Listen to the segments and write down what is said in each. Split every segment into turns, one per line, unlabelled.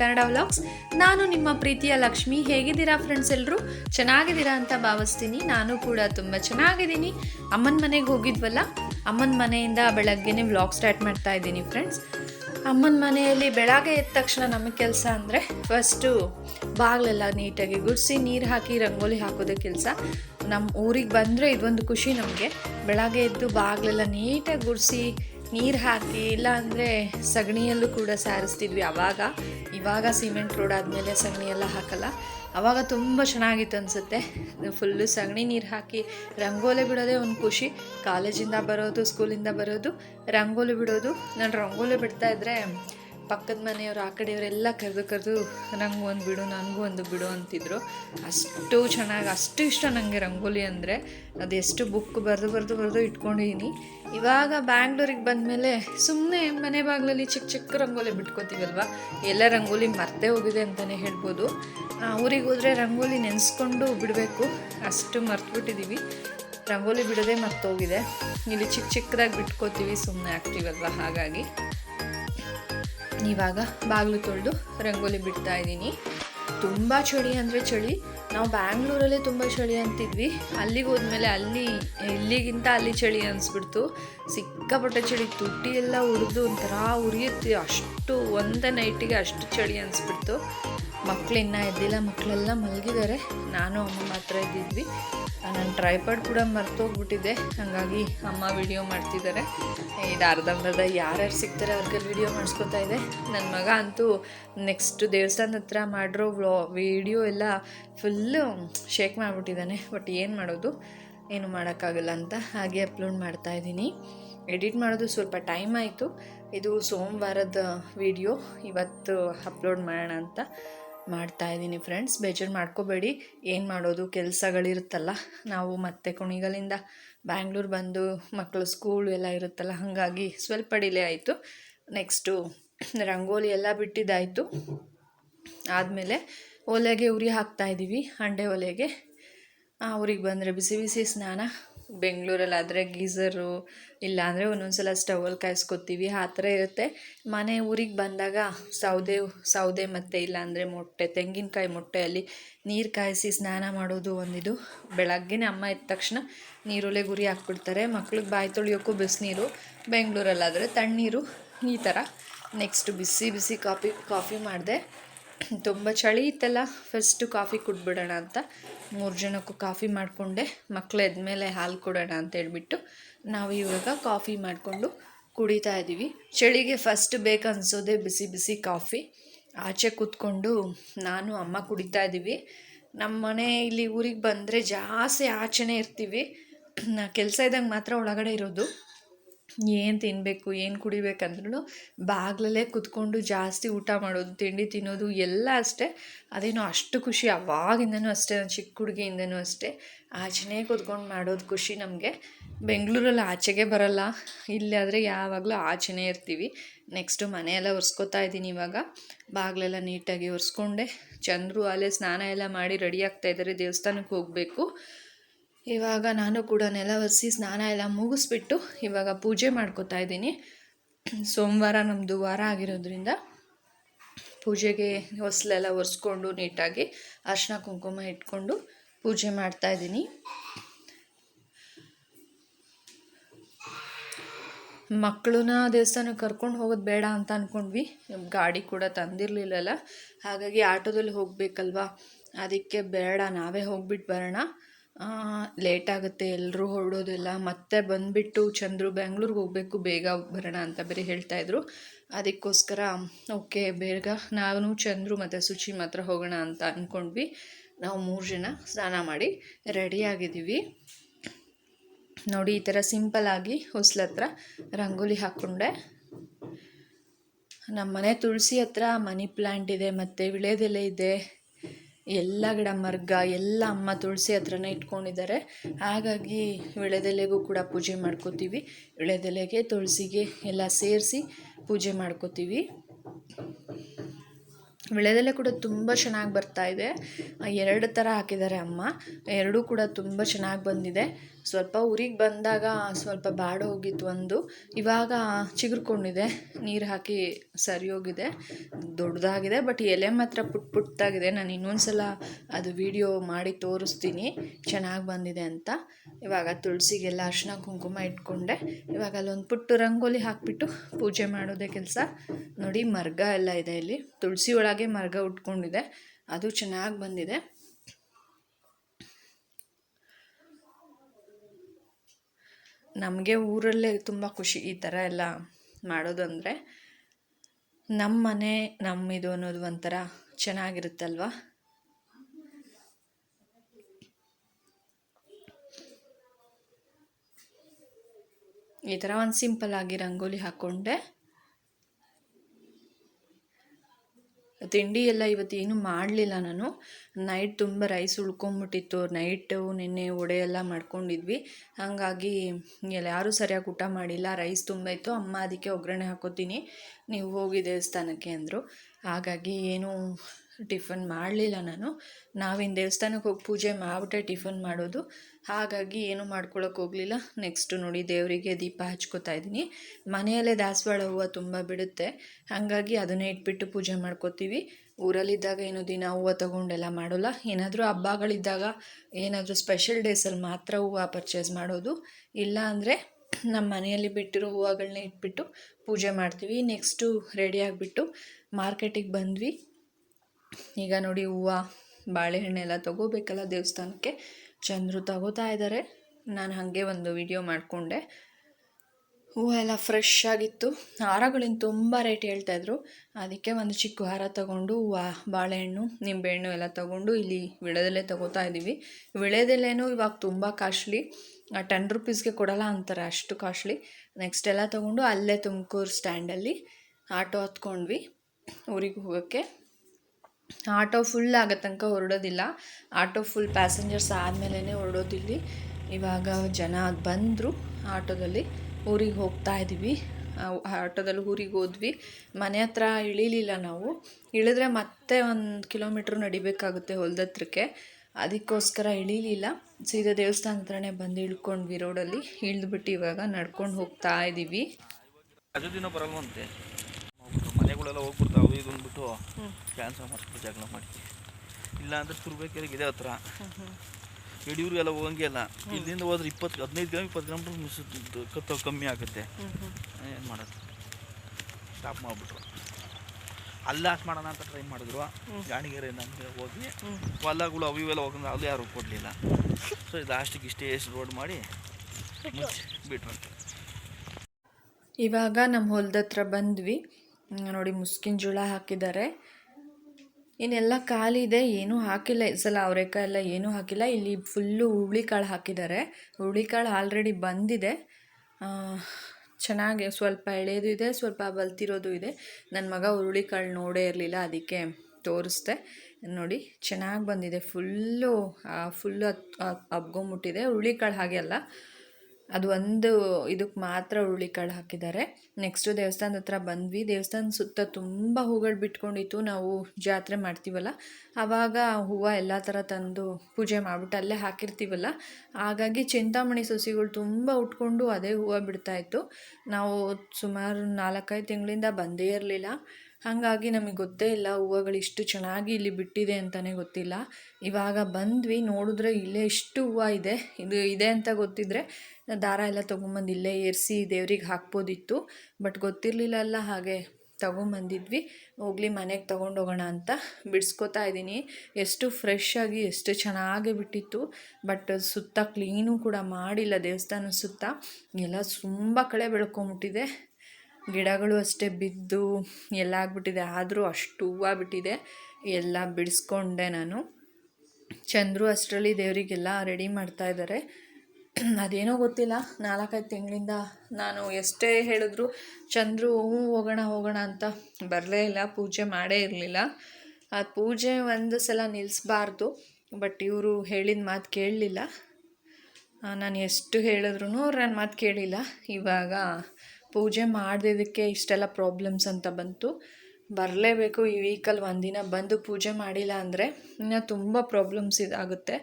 Kannada vlogs ನಾನು ನಿಮ್ಮ ಪ್ರೀತಿಯ ಲಕ್ಷ್ಮಿ. ಹೇಗಿದ್ದೀರಾ ಫ್ರೆಂಡ್ಸ್ ಎಲ್ಲರೂ ಚೆನ್ನಾಗಿದ್ದೀರಾ ಅಂತ ಭಾವಿಸ್ತೀನಿ. ನಾನು ಕೂಡ ತುಂಬ ಚೆನ್ನಾಗಿದ್ದೀನಿ. ಅಮ್ಮನ ಮನೆಗೆ ಹೋಗಿದ್ವಲ್ಲ? ಅಮ್ಮನ ಮನೆಯಿಂದ ಬೆಳಗ್ಗೆನೇ ವ್ಲಾಗ್ ಸ್ಟಾರ್ಟ್ ಮಾಡ್ತಾ ಇದ್ದೀನಿ ಫ್ರೆಂಡ್ಸ್ ಅಮ್ಮನ ಮನೆಯಲ್ಲಿ ಬೆಳಗ್ಗೆ ಎದ್ದ ತಕ್ಷಣ ನಮ್ಮ ಕೆಲಸ ಅಂದರೆ ಫಸ್ಟು ಬಾಗಿಲೆಲ್ಲ ನೀಟಾಗಿ ಗುಡಿಸಿ, ನೀರು ಹಾಕಿ, ರಂಗೋಲಿ ಹಾಕೋದೇ ಕೆಲಸ. ನಮ್ಮ ಊರಿಗೆ ಬಂದರೆ ಇದೊಂದು ಖುಷಿ ನಮಗೆ. ಬೆಳಗ್ಗೆ ಎದ್ದು ಬಾಗಿಲೆಲ್ಲ ನೀಟಾಗಿ ಗುಡಿಸಿ, ನೀರು ಹಾಕಿ ಇಲ್ಲ ಅಂದರೆ ಸಗಣಿಯಲ್ಲೂ ಕೂಡ ಸಾರಿಸ್ತಿದ್ವಿ ಅವಾಗ. ಇವಾಗ ಸಿಮೆಂಟ್ ರೋಡ್ ಆದಮೇಲೆ ಸಗಣಿ ಎಲ್ಲ ಹಾಕಲ್ಲ. ಅವಾಗ ತುಂಬ ಚೆನ್ನಾಗಿತ್ತು ಅನಿಸುತ್ತೆ. ಫುಲ್ಲು ಸಗಣಿ ನೀರು ಹಾಕಿ ರಂಗೋಲಿ ಬಿಡೋದೇ ಒಂದು ಖುಷಿ. ಕಾಲೇಜಿಂದ ಬರೋದು ಸ್ಕೂಲಿಂದ ಬರೋದು, ರಂಗೋಲಿ ಬಿಡೋದು. ನಾನು ರಂಗೋಲಿ ಬಿಡ್ತಾ ಇದ್ದರೆ ಪಕ್ಕದ ಮನೆಯವರು, ಆ ಕಡೆಯವರೆಲ್ಲ ಕರೆದು ಕರೆದು, ನಂಗೆ ಒಂದು ಬಿಡು, ನನಗೂ ಒಂದು ಬಿಡು ಅಂತಿದ್ರು. ಅಷ್ಟು ಚೆನ್ನಾಗಿ, ಅಷ್ಟು ಇಷ್ಟ ನನಗೆ ರಂಗೋಲಿ ಅಂದರೆ. ಅದೆಷ್ಟು ಬುಕ್ ಬರೆದು ಬರೆದು ಬರೆದು ಇಟ್ಕೊಂಡಿದ್ದೀನಿ ಇವಾಗ ಬ್ಯಾಂಗ್ಳೂರಿಗೆ ಬಂದಮೇಲೆ ಸುಮ್ಮನೆ ಮನೆ ಬಾಗಿಲಲ್ಲಿ ಚಿಕ್ಕ ಚಿಕ್ಕ ರಂಗೋಲಿ ಬಿಟ್ಕೋತೀವಲ್ವ? ಎಲ್ಲ ರಂಗೋಲಿ ಮರ್ತೇ ಹೋಗಿದೆ ಅಂತಲೇ ಹೇಳ್ಬೋದು. ಊರಿಗೆ ಹೋದರೆ ರಂಗೋಲಿ ನೆನೆಸ್ಕೊಂಡು ಬಿಡಬೇಕು. ಅಷ್ಟು ಮರ್ತುಬಿಟ್ಟಿದ್ದೀವಿ ರಂಗೋಲಿ ಬಿಡೋದೇ ಮರ್ತೋಗಿದೆ. ಇಲ್ಲಿ ಚಿಕ್ಕ ಚಿಕ್ಕದಾಗಿ ಬಿಟ್ಕೋತೀವಿ ಸುಮ್ಮನೆ ಆಗ್ತೀವಲ್ವ ಹಾಗಾಗಿ. ಇವಾಗ ಬಾಗಿಲು ತೊಳೆದು ರಂಗೋಲಿ ಬಿಡ್ತಾ ಇದ್ದೀನಿ. ತುಂಬ ಚಳಿ ಅಂದರೆ ಚಳಿ. ನಾವು ಬ್ಯಾಂಗ್ಳೂರಲ್ಲೇ ತುಂಬ ಚಳಿ ಅಂತಿದ್ವಿ. ಅಲ್ಲಿಗೆ ಹೋದ್ಮೇಲೆ ಅಲ್ಲಿ, ಇಲ್ಲಿಗಿಂತ ಅಲ್ಲಿ ಚಳಿ ಅನಿಸ್ಬಿಡ್ತು. ಸಿಕ್ಕಾಪಟ್ಟೆ ಚಳಿ ತುಟಿ ಎಲ್ಲ ಉರಿದು ಒಂಥರ ಉರಿಯುತ್ತೆ. ಅಷ್ಟು, ಒಂದೇ ನೈಟಿಗೆ ಅಷ್ಟು ಚಳಿ ಅನಿಸ್ಬಿಡ್ತು. ಮಕ್ಳು ಇನ್ನೂ ಎದ್ದಿಲ್ಲ ಮಕ್ಕಳೆಲ್ಲ ಮಲಗಿದ್ದಾರೆ. ನಾನು ಅಮ್ಮ ಮಾತ್ರ ಇದ್ದಿದ್ವಿ. ನಾನು ಟ್ರೈಪಾಡ್ ಕೂಡ ಮರ್ತೋಗ್ಬಿಟ್ಟಿದ್ದೆ ಹಾಗಾಗಿ ಅಮ್ಮ ವಿಡಿಯೋ ಮಾಡ್ತಿದ್ದಾರೆ. ಇದು ಅರ್ಧಂಬರ್ಧ. ಯಾರ್ಯಾರು ಸಿಗ್ತಾರೆ ಅವ್ರಿಗೆ ವಿಡಿಯೋ ಮಾಡಿಸ್ಕೊತಾ ಇದೆ. ನನ್ನ ಮಗ ಅಂತೂ ನೆಕ್ಸ್ಟ್ ದೇವಸ್ಥಾನದ ಹತ್ರ ಮಾಡಿರೋ ವ್ಲಾ ವಿಡಿಯೋ ಎಲ್ಲ ಫುಲ್ಲು ಶೇಕ್ ಮಾಡಿಬಿಟ್ಟಿದ್ದಾನೆ. ಬಟ್ ಏನು ಮಾಡೋದು? ಏನು ಮಾಡೋಕ್ಕಾಗಲ್ಲ ಅಂತ ಹಾಗೆ ಅಪ್ಲೋಡ್ ಮಾಡ್ತಾ ಇದ್ದೀನಿ. ಎಡಿಟ್ ಮಾಡೋದು ಸ್ವಲ್ಪ ಟೈಮ್ ಆಯಿತು. ಇದು ಸೋಮವಾರದ ವಿಡಿಯೋ ಇವತ್ತು ಅಪ್ಲೋಡ್ ಮಾಡೋಣ ಅಂತ. ಮಾಡ್ತಾ ಇದ್ದೀನಿ ಫ್ರೆಂಡ್ಸ್ ಬೇಜಾರು ಮಾಡ್ಕೋಬೇಡಿ. ಏನು ಮಾಡೋದು? ಕೆಲಸಗಳಿರುತ್ತಲ್ಲ. ನಾವು ಮತ್ತೆ ಕುಣಿಗಲಿಂದ ಬ್ಯಾಂಗ್ಳೂರು ಬಂದು ಮಕ್ಕಳು ಸ್ಕೂಲ್ ಎಲ್ಲ ಇರುತ್ತಲ್ಲ, ಹಾಗಾಗಿ ಸ್ವಲ್ಪ ಡಿಲೇ ಆಯಿತು. ನೆಕ್ಸ್ಟು ರಂಗೋಲಿ ಎಲ್ಲ ಬಿಟ್ಟಿದ್ದಾಯಿತು. ಆದಮೇಲೆ ಒಲೆಗೆ ಉರಿ ಹಾಕ್ತಾ ಇದ್ದೀವಿ ಹಂಡೆ ಒಲೆಗೆ. ಊರಿಗೆ ಬಂದರೆ ಬಿಸಿ ಬಿಸಿ ಸ್ನಾನ. ಬೆಂಗಳೂರಲ್ಲಾದರೆ ಗೀಝರು ಇಲ್ಲಾಂದರೆ ಒಂದೊಂದು ಸಲ ಸ್ಟವಲ್ಲಿ ಕಾಯಿಸ್ಕೊತೀವಿ, ಆ ಥರ ಇರುತ್ತೆ. ಮನೆ ಊರಿಗೆ ಬಂದಾಗ ಸೌದೆ ಸೌದೆ ಮತ್ತು ಇಲ್ಲಾಂದರೆ ಮೊಟ್ಟೆ, ತೆಂಗಿನಕಾಯಿ ಮೊಟ್ಟೆಯಲ್ಲಿ ನೀರು ಕಾಯಿಸಿ ಸ್ನಾನ ಮಾಡೋದು ಒಂದಿದು. ಬೆಳಗ್ಗೆನೇ ಅಮ್ಮ ಎದ್ದ ತಕ್ಷಣ ನೀರೊಲೆ ಗುರಿ ಹಾಕ್ಬಿಡ್ತಾರೆ. ಮಕ್ಳಿಗೆ ಬಾಯಿ ತೊಳಿಯೋಕ್ಕೂ ಬಿಸಿನೀರು, ಬೆಂಗಳೂರಲ್ಲಾದರೆ ತಣ್ಣೀರು, ಈ ಥರ. ನೆಕ್ಸ್ಟ್ ಬಿಸಿ ಬಿಸಿ ಕಾಫಿ ಕಾಫಿ ಮಾಡಿದೆ. ತುಂಬ ಚಳಿ ಇತ್ತಲ್ಲ ಫಸ್ಟು ಕಾಫಿ ಕುಡ್ಬಿಡೋಣ ಅಂತ. ಮೂರು ಜನಕ್ಕೂ ಕಾಫಿ ಮಾಡಿಕೊಂಡೆ. ಮಕ್ಕಳು ಎದ್ಮೇಲೆ ಹಾಲು ಕೊಡೋಣ ಅಂತ ಹೇಳ್ಬಿಟ್ಟು ನಾವು ಇವಾಗ ಕಾಫಿ ಮಾಡಿಕೊಂಡು ಕುಡಿತಾ ಇದ್ದೀವಿ. ಚಳಿಗೆ ಫಸ್ಟ್ ಬೇಕನ್ಸೋದೇ ಬಿಸಿ ಬಿಸಿ ಕಾಫಿ. ಆಚೆ ಕೂತ್ಕೊಂಡು ನಾನು, ಅಮ್ಮ ಕುಡಿತಾ ಇದ್ದೀವಿ. ನಮ್ಮ ಮನೆ ಇಲ್ಲಿ ಊರಿಗೆ ಬಂದರೆ ಜಾಸ್ತಿ ಆಚೆನೇ ಇರ್ತೀವಿ. ನಾ ಕೆಲಸ ಇದ್ದಂಗೆ ಮಾತ್ರ ಒಳಗಡೆ ಇರೋದು. ಏನು ತಿನ್ನಬೇಕು ಏನು ಕುಡಿಬೇಕಂದ್ರೂ ಬಾಗಿಲಲ್ಲೇ ಕುತ್ಕೊಂಡು ಜಾಸ್ತಿ ಊಟ ಮಾಡೋದು, ತಿಂಡಿ ತಿನ್ನೋದು ಎಲ್ಲ ಅಷ್ಟೇ. ಅದೇನೋ ಅಷ್ಟು ಖುಷಿ, ಅವಾಗಿಂದನೂ ಅಷ್ಟೇ, ನಾನು ಚಿಕ್ಕ ಹುಡುಗಿಯಿಂದನೂ ಅಷ್ಟೇ. ಆಚೆನೇ ಕೂತ್ಕೊಂಡು ಮಾಡೋದು ಖುಷಿ ನಮಗೆ. ಬೆಂಗಳೂರಲ್ಲಿ ಆಚೆಗೆ ಬರಲ್ಲ. ಇಲ್ಲಾದರೆ ಯಾವಾಗಲೂ ಆಚೆನೇ ಇರ್ತೀವಿ. ನೆಕ್ಸ್ಟು ಮನೆಯೆಲ್ಲ ಒರೆಸ್ಕೊತಾ ಇದ್ದೀನಿ ಇವಾಗ. ಬಾಗಿಲೆಲ್ಲ ನೀಟಾಗಿ ಒರೆಸ್ಕೊಂಡೆ. ಚಂದ್ರು ಅಲ್ಲೇ ಸ್ನಾನ ಎಲ್ಲ ಮಾಡಿ ರೆಡಿ ಆಗ್ತಾಯಿದ್ದಾರೆ ದೇವಸ್ಥಾನಕ್ಕೆ ಹೋಗಬೇಕು. ಇವಾಗ ನಾನು ಕೂಡ ನೆಲ ಒರೆಸಿ ಸ್ನಾನ ಎಲ್ಲ ಮುಗಿಸ್ಬಿಟ್ಟು ಇವಾಗ ಪೂಜೆ ಮಾಡ್ಕೋತಾ ಇದ್ದೀನಿ. ಸೋಮವಾರ ನಮ್ಮದು ವಾರ ಆಗಿರೋದ್ರಿಂದ ಪೂಜೆಗೆ ಹೊಸಲೆಲ್ಲ ಒರೆಸ್ಕೊಂಡು ನೀಟಾಗಿ ಅರ್ಶಿನ ಕುಂಕುಮ ಇಟ್ಕೊಂಡು ಪೂಜೆ ಮಾಡ್ತಾ ಇದ್ದೀನಿ. ಮಕ್ಕಳನ್ನ ದೇವಸ್ಥಾನಕ್ಕೆ ಕರ್ಕೊಂಡು ಹೋಗೋದು ಬೇಡ ಅಂತ ಅಂದ್ಕೊಂಡ್ವಿ ಗಾಡಿ ಕೂಡ ತಂದಿರಲಿಲ್ಲಲ್ಲ. ಹಾಗಾಗಿ ಆಟೋದಲ್ಲಿ ಹೋಗಬೇಕಲ್ವಾ? ಅದಕ್ಕೆ ಬೇಡ, ನಾವೇ ಹೋಗ್ಬಿಟ್ಟು ಬರೋಣ. ಲೇಟ್ ಆಗುತ್ತೆ ಎಲ್ಲರೂ ಹೊರಡೋದೆಲ್ಲ. ಮತ್ತೆ ಬಂದುಬಿಟ್ಟು ಚಂದ್ರು ಬೆಂಗ್ಳೂರಿಗೆ ಹೋಗಬೇಕು, ಬೇಗ ಬರೋಣ ಅಂತ ಬೇರೆ ಹೇಳ್ತಾಯಿದ್ರು ಅದಕ್ಕೋಸ್ಕರ, ಓಕೆ, ಬೇಗ ನಾನು, ಚಂದ್ರು ಮತ್ತು ಶುಚಿ ಮಾತ್ರ ಹೋಗೋಣ ಅಂತ ಅಂದ್ಕೊಂಡ್ವಿ ನಾವು ಮೂರು ಜನ ಸ್ನಾನ ಮಾಡಿ ರೆಡಿಯಾಗಿದ್ದೀವಿ ನೋಡಿ, ಈ ಥರ ಸಿಂಪಲ್ಲಾಗಿ ಹೊಸ್ಲ ಹತ್ರ ರಂಗೋಲಿ ಹಾಕ್ಕೊಂಡೆ ನಮ್ಮ ಮನೆ ತುಳಸಿ ಹತ್ರ ಮನಿ ಪ್ಲ್ಯಾಂಟ್ ಇದೆ, ಮತ್ತು ವಿಳೆದೆಲೆ ಇದೆ. ಎಲ್ಲ ಗಿಡ ಮರ್ಗ, ಎಲ್ಲ ಅಮ್ಮ ತುಳಸಿ ಹತ್ರನೇ ಇಟ್ಕೊಂಡಿದ್ದಾರೆ. ಹಾಗಾಗಿ ವಿಳೆದೆಲೆಗೂ ಕೂಡ ಪೂಜೆ ಮಾಡ್ಕೋತೀವಿ. ವಿಳೆದೆಲೆಗೆ ತುಳಸಿಗೆ ಎಲ್ಲ ಸೇರಿಸಿ ಪೂಜೆ ಮಾಡ್ಕೋತೀವಿ. ವಿಳೆದೆಲೆ ಕೂಡ ತುಂಬ ಚೆನ್ನಾಗಿ ಬರ್ತಾ ಇದೆ. ಎರಡು ಥರ ಹಾಕಿದ್ದಾರೆ ಅಮ್ಮ. ಎರಡೂ ಕೂಡ ತುಂಬ ಚೆನ್ನಾಗಿ ಬಂದಿದೆ. ಸ್ವಲ್ಪ ಊರಿಗೆ ಬಂದಾಗ ಸ್ವಲ್ಪ ಬಾಡ ಹೋಗಿತ್ತು ಒಂದು. ಇವಾಗ ಚಿಗುರ್ಕೊಂಡಿದೆ. ನೀರು ಹಾಕಿ ಸರಿ ಹೋಗಿದೆ. ದೊಡ್ಡದಾಗಿದೆ, ಬಟ್ ಎಲೆ ಮಾತ್ರ ಪುಟ್ ಪುಟ್ಟಾಗಿದೆ. ನಾನು ಇನ್ನೊಂದು ಸಲ ಅದು ವಿಡಿಯೋ ಮಾಡಿ ತೋರಿಸ್ತೀನಿ. ಚೆನ್ನಾಗಿ ಬಂದಿದೆ ಅಂತ. ಇವಾಗ ತುಳಸಿಗೆಲ್ಲ ಅರಿಶಿನ ಕುಂಕುಮ ಇಟ್ಕೊಂಡೆ. ಇವಾಗ ಅಲ್ಲೊಂದು ಪುಟ್ಟು ರಂಗೋಲಿ ಹಾಕಿಬಿಟ್ಟು ಪೂಜೆ ಮಾಡೋದೇ ಕೆಲಸ. ನೋಡಿ ಮರ್ಗ ಎಲ್ಲ ಇದೆ ಇಲ್ಲಿ. ತುಳಸಿ ಒಳಗೆ ಮರ್ಗ ಉಟ್ಕೊಂಡಿದೆ. ಅದು ಚೆನ್ನಾಗಿ ಬಂದಿದೆ. ನಮಗೆ ಊರಲ್ಲೇ ತುಂಬ ಖುಷಿ ಈ ಥರ ಎಲ್ಲ ಮಾಡೋದು ಅಂದರೆ ನಮ್ಮ ಮನೆ ನಮ್ಮಿದು ಅನ್ನೋದು ಒಂಥರ ಚೆನ್ನಾಗಿರುತ್ತಲ್ವ? ಈ ಥರ ಒಂದು ಸಿಂಪಲ್ ಆಗಿ ರಂಗೋಲಿ ಹಾಕ್ಕೊಂಡೆ ತಿಂಡಿ ಎಲ್ಲ ಇವತ್ತು ಏನು ಮಾಡಲಿಲ್ಲ ನಾನು. ನೈಟ್ ತುಂಬ ರೈಸ್ ಉಳ್ಕೊಂಬಿಟ್ಟಿತ್ತು. ನೈಟು ನಿನ್ನೆ ವಡೆ ಎಲ್ಲ ಮಾಡ್ಕೊಂಡಿದ್ವಿ. ಹಾಗಾಗಿ ಎಲ್ಲ ಯಾರೂ ಸರಿಯಾಗಿ ಊಟ ಮಾಡಿಲ್ಲ. ರೈಸ್ ತುಂಬ ಇತ್ತು. ಅಮ್ಮ ಅದಕ್ಕೆ ಒಗ್ಗರಣೆ ಹಾಕೋತೀನಿ. ನೀವು ಹೋಗಿ ದೇವಸ್ಥಾನಕ್ಕೆ ಅಂದರು. ಹಾಗಾಗಿ ಏನು ಟಿಫನ್ ಮಾಡಲಿಲ್ಲ ನಾನು. ನಾವಿನ್ನು ದೇವಸ್ಥಾನಕ್ಕೆ ಹೋಗಿ ಪೂಜೆ ಮಾಡಿಬಿಟ್ಟೆ ಟಿಫನ್ ಮಾಡೋದು. ಹಾಗಾಗಿ ಏನು ಮಾಡ್ಕೊಳಕ್ಕೆ ಹೋಗಲಿಲ್ಲ. ನೆಕ್ಸ್ಟು ನೋಡಿ ದೇವರಿಗೆ ದೀಪ ಹಚ್ಕೋತಾ ಇದ್ದೀನಿ. ಮನೆಯಲ್ಲೇ ದಾಸವಾಳ ಹೂವು ತುಂಬ ಬಿಡುತ್ತೆ. ಹಾಗಾಗಿ ಅದನ್ನೇ ಇಟ್ಬಿಟ್ಟು ಪೂಜೆ ಮಾಡ್ಕೋತೀವಿ. ಊರಲ್ಲಿದ್ದಾಗ ಏನು ದಿನ ಹೂವು ತೊಗೊಂಡೆಲ್ಲ ಮಾಡೋಲ್ಲ. ಏನಾದರೂ ಹಬ್ಬಗಳಿದ್ದಾಗ ಏನಾದರೂ ಸ್ಪೆಷಲ್ ಡೇಸಲ್ಲಿ ಮಾತ್ರ ಹೂವು ಪರ್ಚೇಸ್ ಮಾಡೋದು. ಇಲ್ಲ ಅಂದರೆ ನಮ್ಮ ಮನೆಯಲ್ಲಿ ಬಿಟ್ಟಿರೋ ಹೂವುಗಳನ್ನ ಇಟ್ಬಿಟ್ಟು ಪೂಜೆ ಮಾಡ್ತೀವಿ. ನೆಕ್ಸ್ಟು ರೆಡಿ ಆಗಿಬಿಟ್ಟು ಮಾರ್ಕೆಟಿಗೆ ಬಂದ್ವಿ. ಈಗ ನೋಡಿ ಹೂವು, ಬಾಳೆಹಣ್ಣೆಲ್ಲ ತೊಗೋಬೇಕಲ್ಲ ದೇವಸ್ಥಾನಕ್ಕೆ. ಚಂದ್ರು ತಗೋತಾ ಇದ್ದಾರೆ. ನಾನು ಹಾಗೆ ಒಂದು ವಿಡಿಯೋ ಮಾಡಿಕೊಂಡೆ. ಹೂವು ಎಲ್ಲ ಫ್ರೆಶ್ ಆಗಿತ್ತು. ಹಾರಗಳಿಂದ ತುಂಬ ರೇಟ್ ಹೇಳ್ತಾಯಿದ್ರು ಅದಕ್ಕೆ ಒಂದು ಚಿಕ್ಕ ಹಾರ ತಗೊಂಡು, ಹೂವು, ಬಾಳೆಹಣ್ಣು, ನಿಂಬೆಹಣ್ಣು ಎಲ್ಲ ತಗೊಂಡು ಇಲ್ಲಿ ವಿಳೆದೆಲೆ ತಗೋತಾ ಇದ್ದೀವಿ ವಿಳೆದೆಲೆನೂ ಇವಾಗ ತುಂಬ ಕಾಸ್ಟ್ಲಿ ಟೆನ್ ರುಪೀಸ್ಗೆ ಕೊಡಲ್ಲ ಅಂತಾರೆ, ಅಷ್ಟು ಕಾಸ್ಟ್ಲಿ ನೆಕ್ಸ್ಟ್ ಎಲ್ಲ ತಗೊಂಡು ಅಲ್ಲೇ ತುಮಕೂರು ಸ್ಟ್ಯಾಂಡಲ್ಲಿ ಆಟೋ ಹತ್ಕೊಂಡ್ವಿ ಊರಿಗೆ ಹೋಗೋಕ್ಕೆ. ಆಟೋ ಫುಲ್ ಆಗೋ ತನಕ ಹೊರಡೋದಿಲ್ಲ. ಆಟೋ ಫುಲ್ ಪ್ಯಾಸೆಂಜರ್ಸ್ ಆದಮೇಲೆ ಹೊರಡೋದಿಲ್ಲಿ. ಇವಾಗ ಜನ ಬಂದರು ಆಟೋದಲ್ಲಿ. ಊರಿಗೆ ಹೋಗ್ತಾ ಇದ್ದೀವಿ ಆಟೋದಲ್ಲಿ ಊರಿಗೆ ಹೋದ್ವಿ. ಮನೆ ಹತ್ರ ಇಳಿಲಿಲ್ಲ ನಾವು. ಇಳಿದ್ರೆ ಮತ್ತೆ ಒಂದು ಕಿಲೋಮೀಟ್ರ್ ನಡಿಬೇಕಾಗುತ್ತೆ ಹೊಲ್ದತ್ರಕ್ಕೆ. ಅದಕ್ಕೋಸ್ಕರ ಇಳಿಲಿಲ್ಲ. ಸೀದಾ ದೇವಸ್ಥಾನ ಹತ್ರನೇ ಬಂದು ಇಳ್ಕೊಂಡ್ವಿ ರೋಡಲ್ಲಿ ಇಳಿದ್ಬಿಟ್ಟು ಇವಾಗ ನಡ್ಕೊಂಡು ಹೋಗ್ತಾ ಇದ್ದೀವಿ
ಮನೆಗಳೆಲ್ಲ ಹೋಗ್ಬಿಡ್ತಾವೆ ಇದು ಅಂದ್ಬಿಟ್ಟು ಕ್ಯಾನ್ಸಲ್ ಮಾಡ್ಬಿಟ್ಟು ಜಗಳ ಮಾಡಿ ಇಲ್ಲ ಅಂದ್ರೆ ತುರ್ಬೇಕೆರಿಗೆ ಇದೆ ಹತ್ರ. ಯಡಿಯೂರಿಗೆಲ್ಲ ಹೋಗಂಗೆ ಇಲ್ಲ. ಇಲ್ಲಿಂದ ಹೋದ್ರೆ ಇಪ್ಪತ್ತು ಹದಿನೈದು ಗ್ರಾಮ್ ಇಪ್ಪತ್ತು ಗ್ರಾಮ್ ಮಿಸ್ ಕತ್ತ ಕಮ್ಮಿ ಆಗುತ್ತೆ. ಏನು ಮಾಡೋದು? ಸ್ಟಾಪ್ ಮಾಡಿಬಿಟ್ರು. ಅಲ್ಲಾಸ್ ಹಾಕಿ ಮಾಡೋಣ ಅಂತ ಟ್ರೈ ಮಾಡಿದ್ರು. ಗಾಣಿಗೆರೆ ನಮಗೆ ಹೋಗಿ ಹೊಲಗಳು ಅವು ಇವೆಲ್ಲ ಹೋಗಂದ್ರೆ ಅಲ್ಲಿ ಯಾರು ಕೊಡಲಿಲ್ಲ. ಸೊ ಲಾಸ್ಟಿಗೆ ಇಷ್ಟೇ ಎಷ್ಟು ರೋಡ್ ಮಾಡಿ ಬಿಟ್ಟು ಬಿಟ್ರು
ಇವಾಗ ನಮ್ಮ ಹೊಲದ ಹತ್ರ ಬಂದ್ವಿ. ನೋಡಿ, ಮುಸ್ಕಿನ ಜೋಳ ಹಾಕಿದ್ದಾರೆ. ಇನ್ನೆಲ್ಲ ಖಾಲಿ ಇದೆ ಏನೂ ಹಾಕಿಲ್ಲ. ಈ ಸಲ ಅವರೆಕಾಯಿ ಎಲ್ಲ ಏನೂ ಹಾಕಿಲ್ಲ. ಇಲ್ಲಿ ಫುಲ್ಲು ಹುರುಳಿಕಾಳು ಹಾಕಿದ್ದಾರೆ. ಹುರುಳಿಕಾಳು ಆಲ್ರೆಡಿ ಬಂದಿದೆ. ಚೆನ್ನಾಗಿ ಸ್ವಲ್ಪ ಎಳೆಯೋದು ಇದೆ, ಸ್ವಲ್ಪ ಬಲ್ತಿರೋದು ಇದೆ. ನನ್ನ ಮಗ ಹುರುಳಿಕಾಳು ನೋಡೇ ಇರಲಿಲ್ಲ, ಅದಕ್ಕೆ ತೋರಿಸ್ದೆ. ನೋಡಿ, ಚೆನ್ನಾಗಿ ಬಂದಿದೆ. ಫುಲ್ಲು ಫುಲ್ಲು ಹಬ್ಕೊಂಬಿಟ್ಟಿದೆ ಹುರುಳಿಕಾಳು ಹಾಗೆ ಅಲ್ಲ. ಅದು ಒಂದು ಇದಕ್ಕೆ ಮಾತ್ರ ಹುರುಳಿಕಾಳು ಹಾಕಿದ್ದಾರೆ. ನೆಕ್ಸ್ಟು ದೇವಸ್ಥಾನದ ಹತ್ರ ಬಂದ್ವಿ. ದೇವಸ್ಥಾನ ಸುತ್ತ ತುಂಬ ಹೂಗಳು ಬಿಟ್ಕೊಂಡಿತ್ತು. ನಾವು ಜಾತ್ರೆ ಮಾಡ್ತೀವಲ್ಲ, ಆವಾಗ ಹೂವು ಎಲ್ಲ ಥರ ತಂದು ಪೂಜೆ ಮಾಡಿಬಿಟ್ಟು ಅಲ್ಲೇ ಹಾಕಿರ್ತೀವಲ್ಲ, ಹಾಗಾಗಿ ಚಿಂತಾಮಣಿ ಸಸಿಗಳು ತುಂಬ ಉಟ್ಕೊಂಡು ಅದೇ ಹೂವು ಬಿಡ್ತಾಯಿತ್ತು ನಾವು ಸುಮಾರು ನಾಲ್ಕೈದು ತಿಂಗಳಿಂದ ಬಂದೇ ಇರಲಿಲ್ಲ. ಹಾಗಾಗಿ ನಮಗೆ ಗೊತ್ತೇ ಇಲ್ಲ ಹೂವುಗಳು ಇಷ್ಟು ಚೆನ್ನಾಗಿ ಇಲ್ಲಿ ಬಿಟ್ಟಿದೆ ಅಂತಲೇ ಗೊತ್ತಿಲ್ಲ. ಇವಾಗ ಬಂದ್ವಿ, ನೋಡಿದ್ರೆ ಇಲ್ಲೇ ಇಷ್ಟು ಹೂವು ಇದೆ. ಇದು ಇದೆ ಅಂತ ಗೊತ್ತಿದ್ರೆ ದಾರ ಎಲ್ಲ ತೊಗೊಂಬಂದು ಇಲ್ಲೇ ಏರಿಸಿ ದೇವ್ರಿಗೆ ಹಾಕ್ಬೋದಿತ್ತು. ಬಟ್ ಗೊತ್ತಿರಲಿಲ್ಲ ಅಲ್ಲ, ಹಾಗೆ ತೊಗೊಂಬಂದಿದ್ವಿ. ಹೋಗ್ಲಿ, ಮನೆಗೆ ತೊಗೊಂಡೋಗೋಣ ಅಂತ ಬಿಡಿಸ್ಕೊತಾ ಇದ್ದೀನಿ. ಎಷ್ಟು ಫ್ರೆಶ್ ಆಗಿ ಎಷ್ಟು ಚೆನ್ನಾಗಿ ಬಿಟ್ಟಿತ್ತು. ಬಟ್ ಸುತ್ತ ಕ್ಲೀನು ಕೂಡ ಮಾಡಿಲ್ಲ ದೇವಸ್ಥಾನ ಸುತ್ತ. ಎಲ್ಲ ತುಂಬ ಕಳೆ ಬೆಳ್ಕೊಂಬಿಟ್ಟಿದೆ. ಗಿಡಗಳು ಅಷ್ಟೇ ಬಿದ್ದು ಎಲ್ಲ ಆಗ್ಬಿಟ್ಟಿದೆ. ಆದರೂ ಅಷ್ಟು ಹೂವು ಬಿಟ್ಟಿದೆ ಎಲ್ಲ ಬಿಡಿಸ್ಕೊಂಡೆ ನಾನು. ಚಂದ್ರು ಅಷ್ಟರಲ್ಲಿ ದೇವರಿಗೆಲ್ಲ ರೆಡಿ ಮಾಡ್ತಾ ಇದ್ದಾರೆ. ಅದೇನೋ ಗೊತ್ತಿಲ್ಲ. ನಾಲ್ಕೈದು ತಿಂಗಳಿಂದ ನಾನು ಎಷ್ಟೇ ಹೇಳಿದ್ರು, ಚಂದ್ರು ಹ್ಞೂ ಹೋಗೋಣ ಹೋಗೋಣ ಅಂತ ಬರಲೇ ಇಲ್ಲ. ಪೂಜೆ ಮಾಡೇ ಇರಲಿಲ್ಲ. ಆ ಪೂಜೆ ಒಂದು ಸಲ ನಿಲ್ಲಿಸ್ಬಾರ್ದು ಬಟ್ ಇವರು ಹೇಳಿದ ಮಾತು ಕೇಳಲಿಲ್ಲ. ನಾನು ಎಷ್ಟು ಹೇಳಿದ್ರು ಅವ್ರು ನನ್ನ ಮಾತು ಕೇಳಿಲ್ಲ. ಇವಾಗ ಪೂಜೆ ಮಾಡದಿದ್ದಕ್ಕೆ ಇಷ್ಟೆಲ್ಲ ಪ್ರಾಬ್ಲಮ್ಸ್ ಅಂತ ಬಂತು. ಬರಲೇಬೇಕು ಈ ವೀಕಲ್ಲಿ ಒಂದಿನ ಬಂದು ಪೂಜೆ ಮಾಡಿಲ್ಲ ಅಂದರೆ ಇನ್ನು ತುಂಬ ಪ್ರಾಬ್ಲಮ್ಸ್ ಇದಾಗುತ್ತೆ.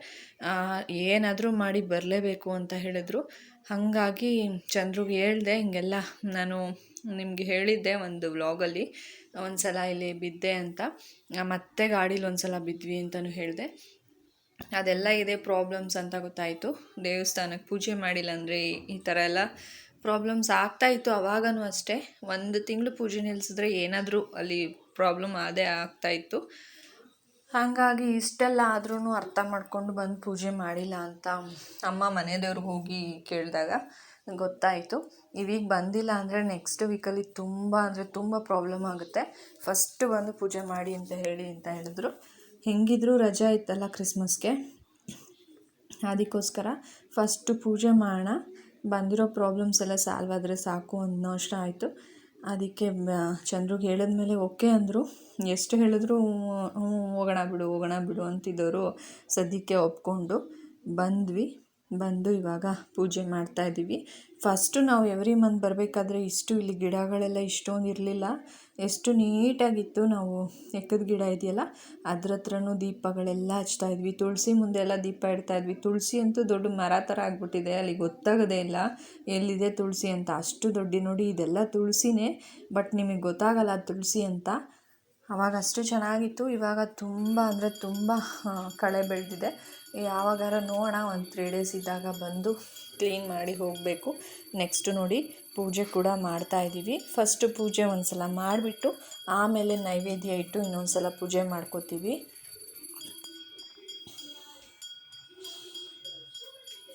ಏನಾದರೂ ಮಾಡಿ ಬರಲೇಬೇಕು ಅಂತ ಹೇಳಿದ್ರು. ಹಾಗಾಗಿ ಚಂದ್ರಿಗೆ ಹೇಳ್ದೆ, ಹಿಂಗೆಲ್ಲ ನಾನು ನಿಮಗೆ ಹೇಳಿದ್ದೆ ಒಂದು ವ್ಲಾಗಲ್ಲಿ ಒಂದು ಸಲ ಇಲ್ಲಿ ಬಿದ್ದೆ ಅಂತ. ಮತ್ತೆ ಗಾಡೀಲಿ ಒಂದು ಸಲ ಬಿದ್ವಿ ಅಂತಲೂ ಹೇಳಿದೆ. ಅದೆಲ್ಲ ಇದೆ ಪ್ರಾಬ್ಲಮ್ಸ್ ಅಂತ ಗೊತ್ತಾಯಿತು. ದೇವಸ್ಥಾನಕ್ಕೆ ಪೂಜೆ ಮಾಡಿಲ್ಲ ಅಂದರೆ ಈ ಥರ ಎಲ್ಲ ಪ್ರಾಬ್ಲಮ್ಸ್ ಆಗ್ತಾಯಿತ್ತು ಅವಾಗನೂ ಅಷ್ಟೇ. ಒಂದು ತಿಂಗಳು ಪೂಜೆ ನಿಲ್ಲಿಸಿದ್ರೆ ಏನಾದರೂ ಅಲ್ಲಿ ಪ್ರಾಬ್ಲಮ್ ಅದೇ ಆಗ್ತಾಯಿತ್ತು ಹಾಗಾಗಿ ಇಷ್ಟೆಲ್ಲ ಆದ್ರೂ ಅರ್ಥ ಮಾಡ್ಕೊಂಡು ಬಂದು ಪೂಜೆ ಮಾಡಿಲ್ಲ ಅಂತ ಅಮ್ಮ ಮನೆ ದೇವ್ರಿಗೆ ಹೋಗಿ ಕೇಳಿದಾಗ ಗೊತ್ತಾಯಿತು. ಇವೀಗ ಬಂದಿಲ್ಲ ಅಂದರೆ ನೆಕ್ಸ್ಟ್ ವೀಕಲ್ಲಿ ತುಂಬ ಅಂದರೆ ತುಂಬ ಪ್ರಾಬ್ಲಮ್ ಆಗುತ್ತೆ. ಫಸ್ಟ್ ಬಂದು ಪೂಜೆ ಮಾಡಿ ಅಂತ ಹೇಳಿ ಅಂತ ಹೇಳಿದ್ರು. ಹೆಂಗಿದ್ರು ರಜಾ ಇತ್ತಲ್ಲ ಕ್ರಿಸ್ಮಸ್ಗೆ ಅದಕ್ಕೋಸ್ಕರ ಫಸ್ಟು ಪೂಜೆ ಮಾಡೋಣ. ಬಂದಿರೋ ಪ್ರಾಬ್ಲಮ್ಸ್ ಎಲ್ಲ ಸಾಲ್ವ್ ಆದರೆ ಸಾಕು ಅನ್ನೋ ಅಷ್ಟು ಆಯಿತು. ಅದಕ್ಕೆ ಚಂದ್ರಿಗೆ ಹೇಳಿದ್ಮೇಲೆ ಓಕೆ ಅಂದರು. ಎಷ್ಟು ಹೇಳಿದ್ರು ಹೋಗೋಣ ಬಿಡು ಹೋಗೋಣ ಬಿಡು ಅಂತಿದ್ದವರು ಸದ್ಯಕ್ಕೆ ಒಪ್ಕೊಂಡು ಬಂದ್ವಿ. ಬಂದು ಇವಾಗ ಪೂಜೆ ಮಾಡ್ತಾ ಇದ್ದೀವಿ. ಫಸ್ಟು ನಾವು ಎವ್ರಿ ಮಂತ್ ಬರಬೇಕಾದ್ರೆ ಇಷ್ಟು ಇಲ್ಲಿ ಗಿಡಗಳೆಲ್ಲ ಇಷ್ಟೊಂದು ಇರಲಿಲ್ಲ. ಎಷ್ಟು ನೀಟಾಗಿತ್ತು ನಾವು ಎಕ್ಕದ ಗಿಡ ಇದೆಯಲ್ಲ, ಅದ್ರ ಹತ್ರನೂ ದೀಪಗಳೆಲ್ಲ ಹಚ್ತಾ ಇದ್ವಿ. ತುಳಸಿ ಮುಂದೆ ಎಲ್ಲ ದೀಪ ಇಡ್ತಾ ಇದ್ವಿ. ತುಳಸಿ ಅಂತೂ ದೊಡ್ಡ ಮರ ಥರ ಆಗಿಬಿಟ್ಟಿದೆ ಅಲ್ಲಿ ಗೊತ್ತಾಗೋದೇ ಇಲ್ಲ. ಎಲ್ಲಿದೆ ತುಳಸಿ ಅಂತ? ಅಷ್ಟು ದೊಡ್ಡ, ನೋಡಿ ಇದೆಲ್ಲ ತುಳಸಿನೇ, ಬಟ್ ನಿಮಗೆ ಗೊತ್ತಾಗಲ್ಲ ತುಳಸಿ ಅಂತ. ಅವಾಗ ಅಷ್ಟು ಚೆನ್ನಾಗಿತ್ತು. ಇವಾಗ ತುಂಬ, ಅಂದರೆ ತುಂಬ ಕಳೆ ಬೆಳೆದಿದೆ. ಯಾವಾಗಾರ ನೋಡೋಣ, ಒಂದು ತ್ರೀ ಡೇಸ್ ಇದ್ದಾಗ ಬಂದು ಕ್ಲೀನ್ ಮಾಡಿ ಹೋಗಬೇಕು. ನೆಕ್ಸ್ಟ್ ನೋಡಿ ಪೂಜೆ ಕೂಡ ಮಾಡ್ತಾ ಇದ್ದೀವಿ ಫಸ್ಟ್ ಪೂಜೆ ಒಂದು ಸಲ ಮಾಡಿಬಿಟ್ಟು, ಆಮೇಲೆ ನೈವೇದ್ಯ ಇಟ್ಟು ಇನ್ನೊಂದು ಸಲ ಪೂಜೆ ಮಾಡ್ಕೋತೀವಿ.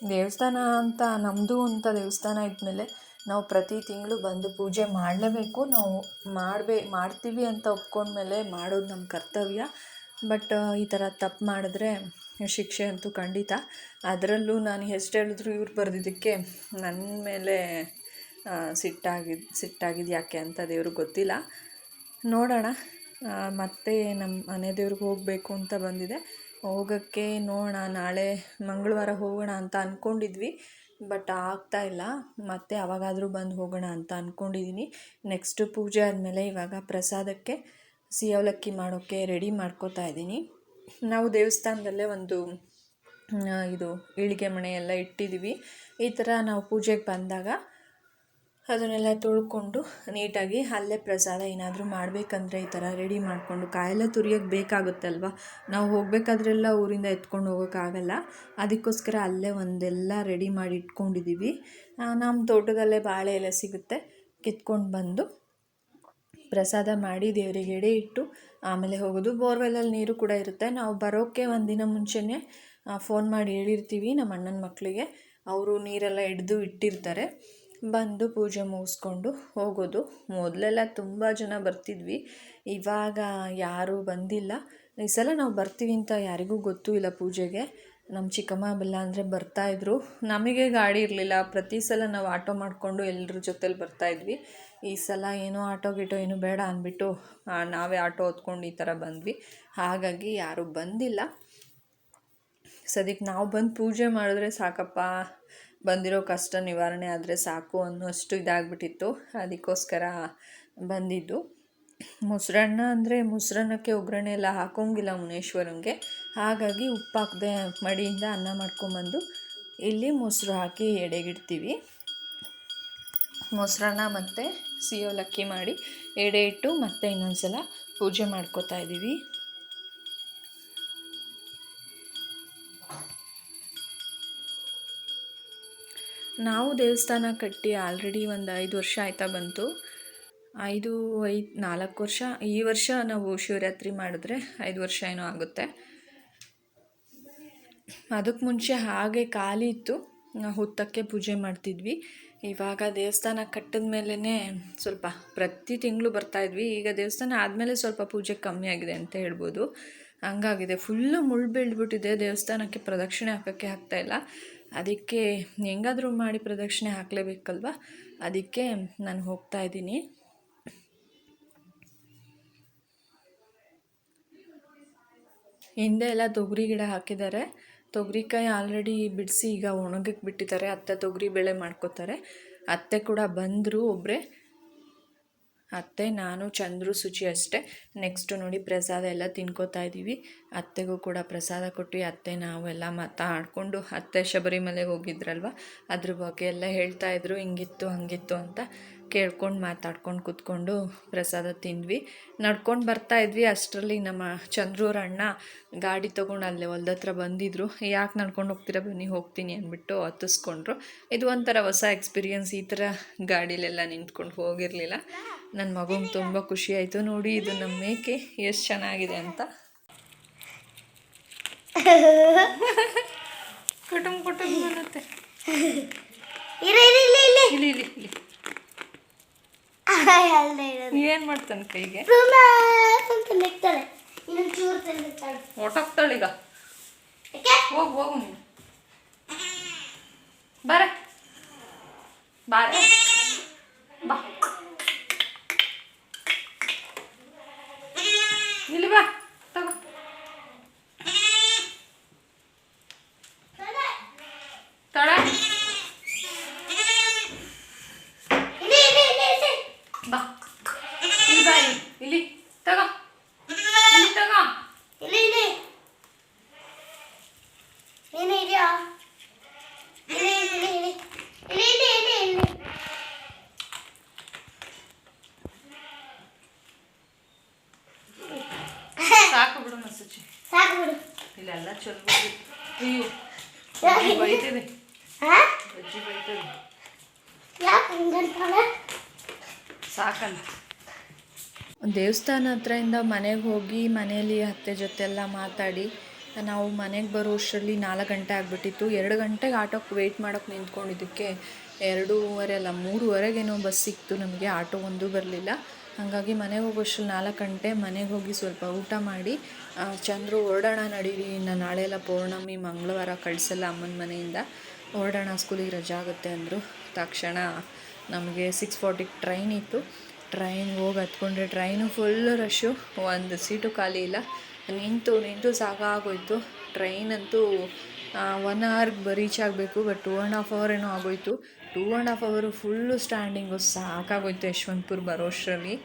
ದೇವಸ್ಥಾನ ಅಂತ ನಮ್ಮದು ಅಂತ ದೇವಸ್ಥಾನ ಇದ್ಮೇಲೆ ನಾವು ಪ್ರತಿ ತಿಂಗಳು ಬಂದು ಪೂಜೆ ಮಾಡಲೇಬೇಕು. ನಾವು ಮಾಡಬೇ, ಮಾಡ್ತೀವಿ ಅಂತ ಒಪ್ಕೊಂಡ್ಮೇಲೆ ಮಾಡೋದು ನಮ್ಮ ಕರ್ತವ್ಯ. ಬಟ್ ಈ ಥರ ತಪ್ಪು ಮಾಡಿದ್ರೆ ಶಿಕ್ಷೆ ಅಂತೂ ಖಂಡಿತ. ಅದರಲ್ಲೂ ನಾನು ಎಷ್ಟು ಹೇಳಿದ್ರು ಇವ್ರು ಬರೆದಿದ್ದಕ್ಕೆ ನನ್ನ ಮೇಲೆ ಸಿಟ್ಟಾಗಿದ್ದು ಸಿಟ್ಟಾಗಿದ್ದು ಯಾಕೆ ಅಂತ ದೇವ್ರಿಗೆ ಗೊತ್ತಿಲ್ಲ. ನೋಡೋಣ ಮತ್ತೆ ನಮ್ಮ ಮನೆ ದೇವ್ರಿಗೆ ಹೋಗಬೇಕು ಅಂತ ಬಂದಿದೆ. ಹೋಗೋಕ್ಕೆ ನೋಡೋಣ, ನಾಳೆ ಮಂಗಳವಾರ ಹೋಗೋಣ ಅಂತ ಅಂದ್ಕೊಂಡಿದ್ವಿ ಬಟ್ ಆಗ್ತಾ ಇಲ್ಲ. ಮತ್ತೆ ಅವಾಗಾದರೂ ಬಂದು ಹೋಗೋಣ ಅಂತ ಅಂದ್ಕೊಂಡಿದ್ದೀನಿ ನೆಕ್ಸ್ಟು ಪೂಜೆ ಆದಮೇಲೆ ಇವಾಗ ಪ್ರಸಾದಕ್ಕೆ ಸಿಹಿ ಅವಲಕ್ಕಿ ಮಾಡೋಕ್ಕೆ ರೆಡಿ ಮಾಡ್ಕೋತಾ ಇದ್ದೀನಿ ನಾವು ದೇವಸ್ಥಾನದಲ್ಲೇ ಒಂದು ಇದು ಈಳಿಗೆ ಮಣೆ ಎಲ್ಲ ಇಟ್ಟಿದ್ದೀವಿ. ಈ ಥರ ನಾವು ಪೂಜೆಗೆ ಬಂದಾಗ ಅದನ್ನೆಲ್ಲ ತೊಳ್ಕೊಂಡು ನೀಟಾಗಿ ಅಲ್ಲೇ ಪ್ರಸಾದ ಏನಾದರೂ ಮಾಡಬೇಕಂದ್ರೆ ಈ ಥರ ರೆಡಿ ಮಾಡಿಕೊಂಡು ಕಾಯೆಲ್ಲ ತುರಿಯೋಕ್ಕೆ ಅಲ್ವಾ ನಾವು ಹೋಗಬೇಕಾದ್ರೆಲ್ಲ ಊರಿಂದ ಎತ್ಕೊಂಡು ಹೋಗೋಕ್ಕಾಗಲ್ಲ ಅದಕ್ಕೋಸ್ಕರ ಅಲ್ಲೇ ಒಂದೆಲ್ಲ ರೆಡಿ ಮಾಡಿ ಇಟ್ಕೊಂಡಿದ್ದೀವಿ. ನಮ್ಮ ತೋಟದಲ್ಲೇ ಬಾಳೆ ಎಲೆ ಸಿಗುತ್ತೆ. ಕಿತ್ಕೊಂಡು ಬಂದು ಪ್ರಸಾದ ಮಾಡಿ ದೇವರಿಗೆ ಎಡೆ ಇಟ್ಟು ಆಮೇಲೆ ಹೋಗೋದು. ಬೋರ್ವೆಲಲ್ಲಿ ನೀರು ಕೂಡ ಇರುತ್ತೆ. ನಾವು ಬರೋಕ್ಕೆ ಒಂದಿನ ಮುಂಚೆನೇ ಫೋನ್ ಮಾಡಿ ಹೇಳಿರ್ತೀವಿ ನಮ್ಮ ಅಣ್ಣನ ಮಕ್ಕಳಿಗೆ ಅವರು ನೀರೆಲ್ಲ ಹಿಡ್ದು ಇಟ್ಟಿರ್ತಾರೆ. ಬಂದು ಪೂಜೆ ಮುಗಿಸ್ಕೊಂಡು ಹೋಗೋದು. ಮೊದಲೆಲ್ಲ ತುಂಬ ಜನ ಬರ್ತಿದ್ವಿ. ಇವಾಗ ಯಾರೂ ಬಂದಿಲ್ಲ. ಈ ಸಲ ನಾವು ಬರ್ತೀವಿ ಅಂತ ಯಾರಿಗೂ ಗೊತ್ತೂ ಇಲ್ಲ ಪೂಜೆಗೆ. ನಮ್ಮ ಚಿಕ್ಕಮ್ಮ ಬೆಲ್ಲ ಅಂದರೆ ಬರ್ತಾಯಿದ್ರು ನಮಗೆ ಗಾಡಿ ಇರಲಿಲ್ಲ. ಪ್ರತಿ ಸಲ ನಾವು ಆಟೋ ಮಾಡಿಕೊಂಡು ಎಲ್ಲರ ಜೊತೇಲಿ ಬರ್ತಾಯಿದ್ವಿ ಈ ಸಲ ಏನೋ ಆಟೋ ಗಿಟೋ ಏನು ಬೇಡ ಅಂದ್ಬಿಟ್ಟು ನಾವೇ ಆಟೋ ಹೊತ್ಕೊಂಡು ಈ ಥರ ಬಂದ್ವಿ. ಹಾಗಾಗಿ ಯಾರೂ ಬಂದಿಲ್ಲ. ಸದ್ಯಕ್ಕೆ ನಾವು ಬಂದು ಪೂಜೆ ಮಾಡಿದ್ರೆ ಸಾಕಪ್ಪ, ಬಂದಿರೋ ಕಷ್ಟ ನಿವಾರಣೆ ಆದರೆ ಸಾಕು ಅನ್ನೋಷ್ಟು ಇದಾಗ್ಬಿಟ್ಟಿತ್ತು. ಅದಕ್ಕೋಸ್ಕರ ಬಂದಿದ್ದು. ಮೊಸರನ್ನ ಅಂದರೆ ಮೊಸರನ್ನಕ್ಕೆ ಒಗ್ಗರಣೆ ಎಲ್ಲ ಹಾಕೋಂಗಿಲ್ಲ ಮುನೇಶ್ವರಂಗೆ. ಹಾಗಾಗಿ ಉಪ್ಪು ಹಾಕದೆ ಮಡಿಯಿಂದ ಅನ್ನ ಮಾಡ್ಕೊಂಬಂದು ಇಲ್ಲಿ ಮೊಸರು ಹಾಕಿ ಎಡೆಗಿಡ್ತೀವಿ. ಮೊಸರನ್ನ ಮತ್ತು ಸಿಹಿ ಮಾಡಿ, ಎಡೆ ಇಟ್ಟು ಮತ್ತೆ ಇನ್ನೊಂದು ಸಲ ಪೂಜೆ ಮಾಡ್ಕೋತಾ ಇದ್ದೀವಿ. ನಾವು ದೇವಸ್ಥಾನ ಕಟ್ಟಿ ಆಲ್ರೆಡಿ ಒಂದು ಐದು ವರ್ಷ ಆಯ್ತಾ ಬಂತು. ಐದು ಐದು, ನಾಲ್ಕು ವರ್ಷ, ಈ ವರ್ಷ ನಾವು ಶಿವರಾತ್ರಿ ಮಾಡಿದ್ರೆ ಐದು ವರ್ಷ ಏನೋ ಆಗುತ್ತೆ. ಅದಕ್ಕೆ ಮುಂಚೆ ಹಾಗೆ ಖಾಲಿ ಇತ್ತು. ಹುತ್ತಕ್ಕೆ ಪೂಜೆ ಮಾಡ್ತಿದ್ವಿ. ಇವಾಗ ದೇವಸ್ಥಾನ ಕಟ್ಟಿದ ಮೇಲೇ ಸ್ವಲ್ಪ ಪ್ರತಿ ತಿಂಗಳು ಬರ್ತಾಯಿದ್ವಿ ಈಗ ದೇವಸ್ಥಾನ ಆದಮೇಲೆ ಸ್ವಲ್ಪ ಪೂಜೆ ಕಮ್ಮಿ ಆಗಿದೆ ಅಂತ ಹೇಳ್ಬೋದು. ಹಂಗಾಗಿದೆ. ಫುಲ್ಲು ಮುಳ್ಳು ಬೀಳ್ಬಿಟ್ಟಿದೆ. ದೇವಸ್ಥಾನಕ್ಕೆ ಪ್ರದಕ್ಷಿಣೆ ಹಾಕೋಕ್ಕೆ ಆಗ್ತಾಯಿಲ್ಲ ಅದಕ್ಕೆ ಹೆಂಗಾದರೂ ಮಾಡಿ ಪ್ರದಕ್ಷಿಣೆ ಹಾಕಲೇಬೇಕಲ್ವ? ಅದಕ್ಕೆ ನಾನು ಹೋಗ್ತಾ ಇದ್ದೀನಿ. ಹಿಂದೆ ಎಲ್ಲ ತೊಗರಿ ಗಿಡ ಹಾಕಿದ್ದಾರೆ. ತೊಗರಿಕಾಯಿ ಆಲ್ರೆಡಿ ಬಿಡಿಸಿ ಈಗ ಒಣಗಕ್ಕೆ ಬಿಟ್ಟಿದ್ದಾರೆ. ಅತ್ತೆ ತೊಗರಿ ಬೇಳೆ ಮಾಡ್ಕೋತಾರೆ. ಅತ್ತೆ ಕೂಡ ಬಂದರು ಒಬ್ಬರೇ ಅತ್ತೆ, ನಾನು, ಚಂದ್ರು ಶುಚಿ ಅಷ್ಟೇ. ನೆಕ್ಸ್ಟು ನೋಡಿ ಪ್ರಸಾದ ಎಲ್ಲ ತಿನ್ಕೋತಾ ಇದ್ದೀವಿ ಅತ್ತೆಗೂ ಕೂಡ ಪ್ರಸಾದ ಕೊಟ್ಟು ಅತ್ತೆ, ನಾವು ಎಲ್ಲ ಮಾತಾಡಿಕೊಂಡು ಅತ್ತೆ ಶಬರಿಮಲೆಗೆ ಹೋಗಿದ್ರಲ್ವ? ಅದ್ರ ಬಗ್ಗೆ ಎಲ್ಲ ಹೇಳ್ತಾ ಇದ್ರು. ಹಿಂಗಿತ್ತು, ಹಂಗಿತ್ತು ಅಂತ. ಕೇಳ್ಕೊಂಡು ಮಾತಾಡ್ಕೊಂಡು ಕೂತ್ಕೊಂಡು ಪ್ರಸಾದ ತಿಂದ್ವಿ. ನಡ್ಕೊಂಡು ಬರ್ತಾ ಇದ್ವಿ. ಅಷ್ಟರಲ್ಲಿ ನಮ್ಮ ಚಂದ್ರೂರ ಅಣ್ಣ ಗಾಡಿ ತೊಗೊಂಡು ಅಲ್ಲೇ ಹೊಲ್ದ ಹತ್ರ ಬಂದಿದ್ರು. ಯಾಕೆ ನಡ್ಕೊಂಡು ಹೋಗ್ತೀರ ಬನ್ನಿ ಹೋಗ್ತೀನಿ ಅಂದ್ಬಿಟ್ಟು ಹತ್ತಿಸ್ಕೊಂಡ್ರು. ಇದು ಒಂಥರ ಹೊಸ ಎಕ್ಸ್ಪೀರಿಯನ್ಸ್. ಈ ಥರ ಗಾಡೀಲೆಲ್ಲ ನಿಂತ್ಕೊಂಡು ಹೋಗಿರಲಿಲ್ಲ. ನನ್ನ ಮಗುಂಗೆ ತುಂಬ ಖುಷಿ ಆಯಿತು. ನೋಡಿ ಇದು ನಮ್ಮ ಮೇಕೆ ಎಷ್ಟು ಚೆನ್ನಾಗಿದೆ ಅಂತ. ಕುಟುಂಬ ಕುಟುಂಬ ಇರಲಿ
ಇರು ಇರು. ಇಲ್ಲಿ ಇಲ್ಲಿ
ಇಲ್ಲಿ ಇಲ್ಲಿ ಇಲ್ಲಿ
ಅಲ್ಲೇ ಇರೋದು
ಏನು ಮಾಡ್ತಾನೆ ಕೈಗೆ? ಹೊಟ್ಟೋಗ್ತಾಳೀಗ
ಯಾಕೆ?
ಹೋಗು ಹೋಗು ನೀನು. ಬರ ಬಾರ ಬಾ ಇಲ್ಲಿ ಬಾ ತಗೋ ತಡ
ಇಲ್ಲಿ ಇಲ್ಲಿ ಇಲ್ಲಿ ಇಲ್ಲಿ
ಬಾ ಇಲ್ಲಿ ಬಾ ಇಲ್ಲಿ ಇಲ್ಲಿ ತಗೋ ಇಲ್ಲಿ ತಗೋ
ಇಲ್ಲಿ ಇಲ್ಲಿ ನೀನು ಇದೆಯಾ ಇಲ್ಲಿ ಇಲ್ಲಿ ಇಲ್ಲಿ ಇಲ್ಲಿ ಇಲ್ಲಿ ಇಲ್ಲಿ ಇಲ್ಲಿ
ಸಾಕು ಬಿಡು ಮಸುಚಿ
ಸಾಕು ಬಿಡು
ಇಲ್ಲೆಲ್ಲ ಚಲೋ ಅಯ್ಯೋ
ಯಾಕೆ?
ಅಜ್ಜಿ ಬೈತಿದೆ.
ಹಾ?
ಅಜ್ಜಿ ಬೈತದೆ.
ಯಾಕೆ ಹಿಂಗಂತಾಳೆ
ಸಾಕಲ್ಲ. ದೇವಸ್ಥಾನ ಹತ್ರದಿಂದ ಮನೆಗೆ ಹೋಗಿ ಮನೆಯಲ್ಲಿ ಅತ್ತೆ ಜೊತೆ ಎಲ್ಲ ಮಾತಾಡಿ ನಾವು ಮನೆಗೆ ಬರೋ ಅಷ್ಟರಲ್ಲಿ ನಾಲ್ಕು ಗಂಟೆ ಆಗಿಬಿಟ್ಟಿತ್ತು. ಎರಡು ಗಂಟೆಗೆ ಆಟೋಕ್ಕೆ ವೆಯ್ಟ್ ಮಾಡೋಕ್ಕೆ ನಿಂತ್ಕೊಂಡಿದ್ದಕ್ಕೆ ಎರಡೂವರೆ ಅಲ್ಲ ಮೂರುವರೆಗೇನೋ ಬಸ್ ಸಿಕ್ತು ನಮಗೆ ಆಟೋ ಒಂದೂ ಬರಲಿಲ್ಲ. ಹಾಗಾಗಿ ಮನೆಗೆ ಹೋಗೋಷ್ಟು ನಾಲ್ಕು ಗಂಟೆ ಮನೆಗೆ ಹೋಗಿ ಸ್ವಲ್ಪ ಊಟ ಮಾಡಿ ಚಂದ್ರು ಹೊರಡೋಣ ನಡೀರಿ. ಇನ್ನು ನಾಳೆ ಎಲ್ಲ ಪೌರ್ಣಮಿ, ಮಂಗಳವಾರ ಕಳಿಸಲ್ಲ ಅಮ್ಮನ ಮನೆಯಿಂದ. ಹೊರಡೋಣ ಸ್ಕೂಲಿಗೆ ರಜೆ ಆಗುತ್ತೆ ಅಂದರು. ತಕ್ಷಣ ನಮಗೆ ಸಿಕ್ಸ್ ಫಾರ್ಟಿಗೆ ಟ್ರೈನ್ ಇತ್ತು. ಟ್ರೈನ್ ಹೋಗಿ ಹತ್ಕೊಂಡ್ರೆ ಟ್ರೈನು ಫುಲ್ ರಶ್ಶು ಒಂದು ಸೀಟು ಖಾಲಿ ಇಲ್ಲ. ನಿಂತು ನಿಂತು ಸಾಕಾಗೋಯ್ತು. ಟ್ರೈನ್ ಅಂತೂ ಒನ್ ಅವರ್ಗೆ ರೀಚ್ ಆಗಬೇಕು but two and half hour ಏನೋ ಆಗೋಯ್ತು. Two and half hour full standing ಸಾಕಾಗೋಯ್ತು Yeshwanthpur ಬರೋಷ್ಟರಲ್ಲಿ.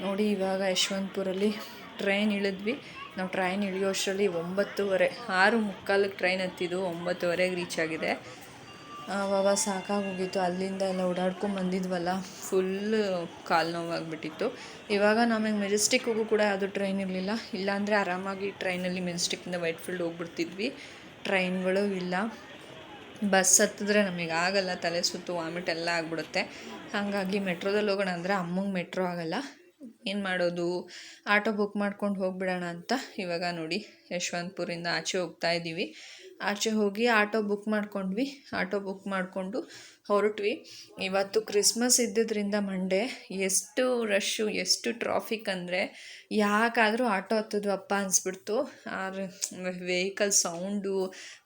ನೋಡಿ ಇವಾಗ ಯಶವಂತಪುರಲ್ಲಿ ಟ್ರೈನ್ ಇಳಿದ್ವಿ. ನಾವು ಟ್ರೈನ್ ಇಳಿಯೋಷ್ಟರಲ್ಲಿ ಒಂಬತ್ತುವರೆ, ಆರು ಮುಕ್ಕಾಲಿಗೆ ಟ್ರೈನ್ ಹತ್ತಿದ್ದು ಒಂಬತ್ತುವರೆಗೆ ರೀಚ್ ಆಗಿದೆ. ಆವಾಗ ಸಾಕಾಗೋಗಿತ್ತು. ಅಲ್ಲಿಂದ ಎಲ್ಲ ಓಡಾಡ್ಕೊಂಡು ಬಂದಿದ್ವಲ್ಲ ಫುಲ್ಲು ಕಾಲು ನೋವಾಗಿಬಿಟ್ಟಿತ್ತು. ಇವಾಗ ನಮಗೆ ಮೆಜೆಸ್ಟಿಕ್ಗೂ ಕೂಡ ಯಾವುದೂ ಟ್ರೈನ್ ಇರಲಿಲ್ಲ. ಇಲ್ಲಾಂದರೆ ಆರಾಮಾಗಿ ಟ್ರೈನಲ್ಲಿ ವೈಟ್ ಫೀಲ್ಡ್ ಹೋಗ್ಬಿಡ್ತಿದ್ವಿ. ಟ್ರೈನ್ಗಳು ಇಲ್ಲ. ಬಸ್ ಹತ್ತಿದ್ರೆ ನಮಗೆ ಆಗಲ್ಲ, ತಲೆ ಸುತ್ತು ವಾಮಿಟ್ ಎಲ್ಲ ಆಗಿಬಿಡುತ್ತೆ. ಹಾಗಾಗಿ ಮೆಟ್ರೋದಲ್ಲಿ ಹೋಗೋಣ ಅಂದರೆ ಅಮ್ಮಂಗೆ ಮೆಟ್ರೋ ಆಗಲ್ಲ. ಏನು ಮಾಡೋದು? ಆಟೋ ಬುಕ್ ಮಾಡ್ಕೊಂಡು ಹೋಗಿಬಿಡೋಣ ಅಂತ ಇವಾಗ ನೋಡಿ ಯಶವಂತಪುರಿಂದ ಆಚೆ ಹೋಗ್ತಾ ಇದ್ದೀವಿ. ಆಚೆ ಹೋಗಿ ಆಟೋ ಬುಕ್ ಮಾಡ್ಕೊಂಡ್ವಿ. ಆಟೋ ಬುಕ್ ಮಾಡಿಕೊಂಡು ಹೊರಟ್ವಿ. ಇವತ್ತು ಕ್ರಿಸ್ಮಸ್ ಇದ್ದಿದ್ದರಿಂದ ಮಂಡೇ ಎಷ್ಟು ರಶ್ಶು ಎಷ್ಟು ಟ್ರಾಫಿಕ್ ಅಂದರೆ ಯಾಕಾದರೂ ಆಟೋ ಹತ್ತಿದ್ವಪ್ಪ ಅನಿಸ್ಬಿಡ್ತು. ಆ ವೆಹಿಕಲ್ ಸೌಂಡು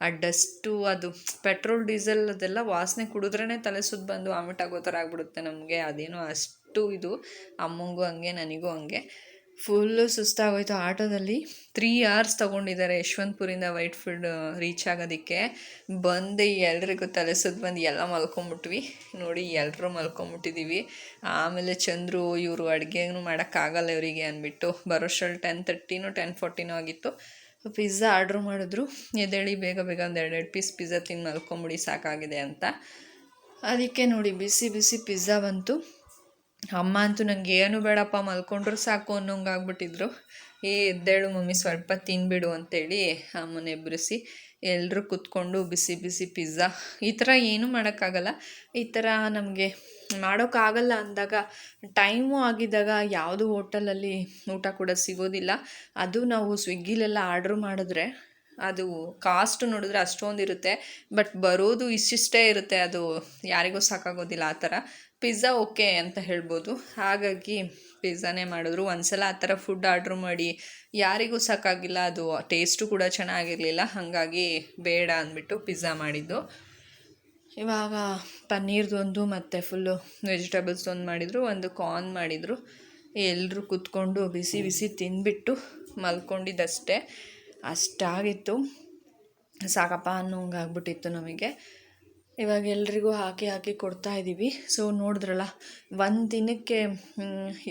ಆ ಡಸ್ಟು ಅದು ಪೆಟ್ರೋಲ್ ಡೀಸೆಲ್ ಅದೆಲ್ಲ ವಾಸನೆ ಕುಡಿದ್ರೇ ತಲೆ ಸುತ್ತ ಬಂದು ವಾಮಿಟ್ ಆಗೋ ಥರ ಆಗ್ಬಿಡುತ್ತೆ ನಮಗೆ. ಅದೇನೋ ಅಷ್ಟು ಇದು ಅಮ್ಮಂಗೂ ಹಂಗೆ, ನನಗೂ ಹಂಗೆ. ಫುಲ್ಲು ಸುಸ್ತಾಗೋಯ್ತು. ಆಟೋದಲ್ಲಿ ತ್ರೀ ಅವರ್ಸ್ ತೊಗೊಂಡಿದ್ದಾರೆ ಯಶವಂತಪುರಿಂದ ವೈಟ್ ಫೀಲ್ಡ್ ರೀಚ್ ಆಗೋದಕ್ಕೆ. ಬಂದು ಎಲ್ರಿಗೂ ತಲೆ ಸುತ್ತ ಬಂದು ಎಲ್ಲ ಮಲ್ಕೊಂಬಿಟ್ವಿ. ನೋಡಿ ಎಲ್ಲರೂ ಮಲ್ಕೊಂಬಿಟ್ಟಿದ್ದೀವಿ ಆಮೇಲೆ ಚಂದ್ರು ಇವರು ಅಡುಗೆನೂ ಮಾಡೋಕ್ಕಾಗಲ್ಲ ಇವರಿಗೆ ಅಂದ್ಬಿಟ್ಟು ಬರೋಷ್ಟರಲ್ಲಿ ಟೆನ್ ತರ್ಟಿನೂ ಟೆನ್ ಫೋರ್ಟಿನೂ ಆಗಿತ್ತು. ಪಿಜ್ಜಾ ಆರ್ಡ್ರ್ ಮಾಡಿದ್ರು. ಎದ್ದೇಳಿ ಬೇಗ ಬೇಗ ಒಂದು ಎರಡೆರಡು ಪೀಸ್ ಪಿಜ್ಜಾ ತಿಂದು ಮಲ್ಕೊಂಬಿಡಿ, ಸಾಕಾಗಿದೆ ಅಂತ. ಅದಕ್ಕೆ ನೋಡಿ, ಬಿಸಿ ಬಿಸಿ ಪಿಜ್ಜಾ ಬಂತು. ಅಮ್ಮ ಅಂತೂ ನನಗೆ ಏನು ಬೇಡಪ್ಪ ಮಲ್ಕೊಂಡ್ರೂ ಸಾಕು ಅನ್ನೋಂಗೆ ಆಗ್ಬಿಟ್ಟಿದ್ರು ಏ, ಎದ್ದೇಳು ಮಮ್ಮಿ, ಸ್ವಲ್ಪ ತಿನ್ಬಿಡು ಅಂತೇಳಿ ಅಮ್ಮನ ಎಬ್ಬರಿಸಿ ಎಲ್ಲರೂ ಕೂತ್ಕೊಂಡು ಬಿಸಿ ಬಿಸಿ ಪಿಜ್ಜಾ. ಈ ಥರ ಏನೂ ಮಾಡೋಕ್ಕಾಗಲ್ಲ. ಈ ಥರ ನಮಗೆ ಮಾಡೋಕ್ಕಾಗಲ್ಲ ಅಂದಾಗ ಟೈಮು ಆಗಿದ್ದಾಗ ಯಾವುದು ಹೋಟೆಲಲ್ಲಿ ಊಟ ಕೂಡ ಸಿಗೋದಿಲ್ಲ. ಅದು ನಾವು ಸ್ವಿಗ್ಗಿಲೆಲ್ಲ ಆರ್ಡ್ರ್ ಮಾಡಿದ್ರೆ ಅದು ಕಾಸ್ಟ್ ನೋಡಿದ್ರೆ ಅಷ್ಟೊಂದಿರುತ್ತೆ, ಬಟ್ ಬರೋದು ಇಷ್ಟಿಷ್ಟೇ ಇರುತ್ತೆ. ಅದು ಯಾರಿಗೂ ಸಾಕಾಗೋದಿಲ್ಲ ಆ ಥರ. ಪಿಜ್ಜಾ ಓಕೆ ಅಂತ ಹೇಳ್ಬೋದು. ಹಾಗಾಗಿ ಪಿಝಾನೇ ಮಾಡಿದ್ರು. ಒಂದ್ಸಲ ಆ ಥರ ಫುಡ್ ಆರ್ಡ್ರ್ ಮಾಡಿ, ಯಾರಿಗೂ ಸಾಕಾಗಿಲ್ಲ, ಅದು ಟೇಸ್ಟು ಕೂಡ ಚೆನ್ನಾಗಿರಲಿಲ್ಲ, ಹಾಗಾಗಿ ಬೇಡ ಅಂದ್ಬಿಟ್ಟು ಪಿಜ್ಜಾ ಮಾಡಿದ್ದು. ಇವಾಗ ಪನ್ನೀರ್ದೊಂದು ಮತ್ತು ಫುಲ್ಲು ವೆಜಿಟೇಬಲ್ಸ್ ಒಂದು ಮಾಡಿದರು. ಒಂದು ಕಾರ್ನ್ ಮಾಡಿದರು. ಎಲ್ಲರೂ ಕೂತ್ಕೊಂಡು ಬಿಸಿ ಬಿಸಿ ತಿಂದ್ಬಿಟ್ಟು ಮಲ್ಕೊಂಡಿದ್ದಷ್ಟೇ. ಅಷ್ಟಾಗಿತ್ತು. ಸಾಕಪ್ಪ ಅನ್ನೋ ಹಂಗಾಗ್ಬಿಟ್ಟಿತ್ತು ನಮಗೆ. ಇವಾಗ ಎಲ್ರಿಗೂ ಹಾಕಿ ಹಾಕಿ ಕೊಡ್ತಾ ಇದ್ದೀವಿ ಸೊ ನೋಡಿದ್ರಲ್ಲ, ಒಂದು ದಿನಕ್ಕೆ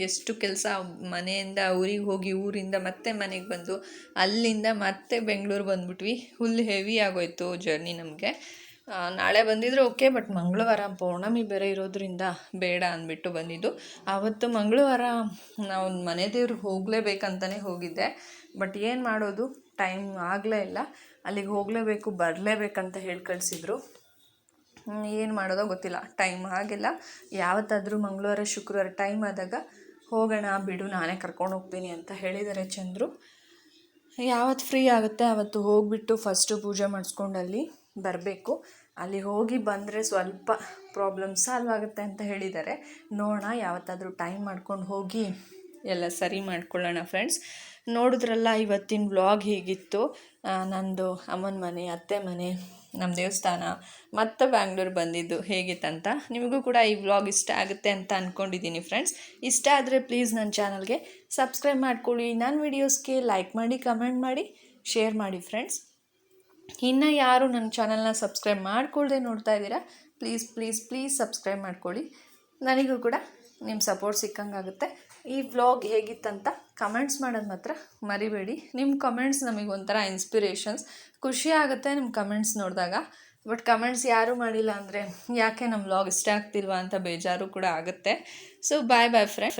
ಎಷ್ಟು ಕೆಲಸ ಮನೆಯಿಂದ ಊರಿಗೆ ಹೋಗಿ ಊರಿಂದ ಮತ್ತೆ ಮನೆಗೆ ಬಂದು, ಅಲ್ಲಿಂದ ಮತ್ತೆ ಬೆಂಗಳೂರು ಬಂದ್ಬಿಟ್ವಿ. ಫುಲ್ ಹೆವಿ ಆಗೋಯ್ತು ಜರ್ನಿ ನಮಗೆ. ನಾಳೆ ಬಂದಿದ್ರು ಓಕೆ ಬಟ್ ಮಂಗಳವಾರ ಪೌರ್ಣಮಿ ಬೇರೆ ಇರೋದ್ರಿಂದ ಬೇಡ ಅಂದ್ಬಿಟ್ಟು ಬಂದಿದ್ದು. ಆವತ್ತು ಮಂಗಳವಾರ ನಾವು ಮನೆ ದೇವ್ರಿಗೆ ಹೋಗಲೇಬೇಕಂತಲೇ ಹೋಗಿದ್ದೆ. ಬಟ್ ಏನು ಮಾಡೋದು? ಟೈಮ್ ಆಗಲೇ ಇಲ್ಲ. ಅಲ್ಲಿಗೆ ಹೋಗಲೇಬೇಕು, ಬರಲೇಬೇಕಂತ ಹೇಳಿ ಕಳಿಸಿದ್ರು ಏನು ಮಾಡೋದೋ ಗೊತ್ತಿಲ್ಲ. ಟೈಮ್ ಹಾಗೆಲ್ಲ ಯಾವತ್ತಾದರೂ ಮಂಗಳವಾರ, ಶುಕ್ರವಾರ ಟೈಮ್ ಆದಾಗ ಹೋಗೋಣ, ಬಿಡು, ನಾನೇ ಕರ್ಕೊಂಡು ಹೋಗ್ತೀನಿ ಅಂತ ಹೇಳಿದ್ದಾರೆ ಚಂದ್ರು. ಯಾವತ್ತು ಫ್ರೀ ಆಗುತ್ತೆ ಅವತ್ತು ಹೋಗಿಬಿಟ್ಟು ಫಸ್ಟು ಪೂಜೆ ಮಾಡಿಸ್ಕೊಂಡು ಅಲ್ಲಿ ಬರಬೇಕು. ಅಲ್ಲಿ ಹೋಗಿ ಬಂದರೆ ಸ್ವಲ್ಪ ಪ್ರಾಬ್ಲಮ್ ಸಾಲ್ವ್ ಆಗುತ್ತೆ ಅಂತ ಹೇಳಿದ್ದಾರೆ. ನೋಡೋಣ, ಯಾವತ್ತಾದರೂ ಟೈಮ್ ಮಾಡ್ಕೊಂಡು ಹೋಗಿ ಎಲ್ಲ ಸರಿ ಮಾಡ್ಕೊಳ್ಳೋಣ ಫ್ರೆಂಡ್ಸ್ ನೋಡಿದ್ರಲ್ಲ, ಇವತ್ತಿನ ವ್ಲಾಗ್ ಹೀಗಿತ್ತು? ನಂದು ಅಮ್ಮನ ಮನೆ, ಅತ್ತೆ ಮನೆ ನಮ್ಮ ದೇವಸ್ಥಾನ, ಮತ್ತೆ ಬ್ಯಾಂಗ್ಳೂರ್ ಬಂದಿದ್ದು ಹೇಗಿತ್ತಂತ ನಿಮಗೂ ಕೂಡ ಈ ವ್ಲಾಗ್ ಇಷ್ಟ ಆಗುತ್ತೆ ಅಂತ ಅಂದ್ಕೊಂಡಿದ್ದೀನಿ ಫ್ರೆಂಡ್ಸ್ ಇಷ್ಟ ಆದರೆ ಪ್ಲೀಸ್ ನನ್ನ ಚಾನಲ್ಗೆ ಸಬ್ಸ್ಕ್ರೈಬ್ ಮಾಡ್ಕೊಳ್ಳಿ. ನನ್ನ ವೀಡಿಯೋಸ್ಗೆ ಲೈಕ್ ಮಾಡಿ ಕಮೆಂಟ್ ಮಾಡಿ ಶೇರ್ ಮಾಡಿ ಫ್ರೆಂಡ್ಸ್ ಇನ್ನು ಯಾರು ನನ್ನ ಚಾನಲ್ನ ಸಬ್ಸ್ಕ್ರೈಬ್ ಮಾಡ್ಕೊಳ್ಳದೆ ನೋಡ್ತಾ ಇದ್ದೀರಾ ಪ್ಲೀಸ್ ಪ್ಲೀಸ್ ಪ್ಲೀಸ್ ಸಬ್ಸ್ಕ್ರೈಬ್ ಮಾಡ್ಕೊಳ್ಳಿ. ನನಗೂ ಕೂಡ ನಿಮ್ಮ ಸಪೋರ್ಟ್ ಸಿಕ್ಕಂಗಾಗುತ್ತೆ. ಈ ವ್ಲಾಗ್ ಹೇಗಿತ್ತಂತ ಕಮೆಂಟ್ಸ್ ಮಾಡೋದು ಮಾತ್ರ ಮರಿಬೇಡಿ. ನಿಮ್ಮ ಕಮೆಂಟ್ಸ್ ನಮಗೆ ಒಂಥರ ಇನ್ಸ್ಪಿರೇಷನ್ಸ್ ಖುಷಿ ಆಗುತ್ತೆ ನಿಮ್ಮ ಕಮೆಂಟ್ಸ್ ನೋಡಿದಾಗ. ಬಟ್ ಕಮೆಂಟ್ಸ್ ಯಾರೂ ಮಾಡಿಲ್ಲ ಅಂದರೆ ಯಾಕೆ ನಮ್ಮ ಬ್ಲಾಗ್ ಇಷ್ಟ ಆಗ್ತಿಲ್ವಾ ಅಂತ ಬೇಜಾರು ಕೂಡ ಆಗುತ್ತೆ. So bye boy friend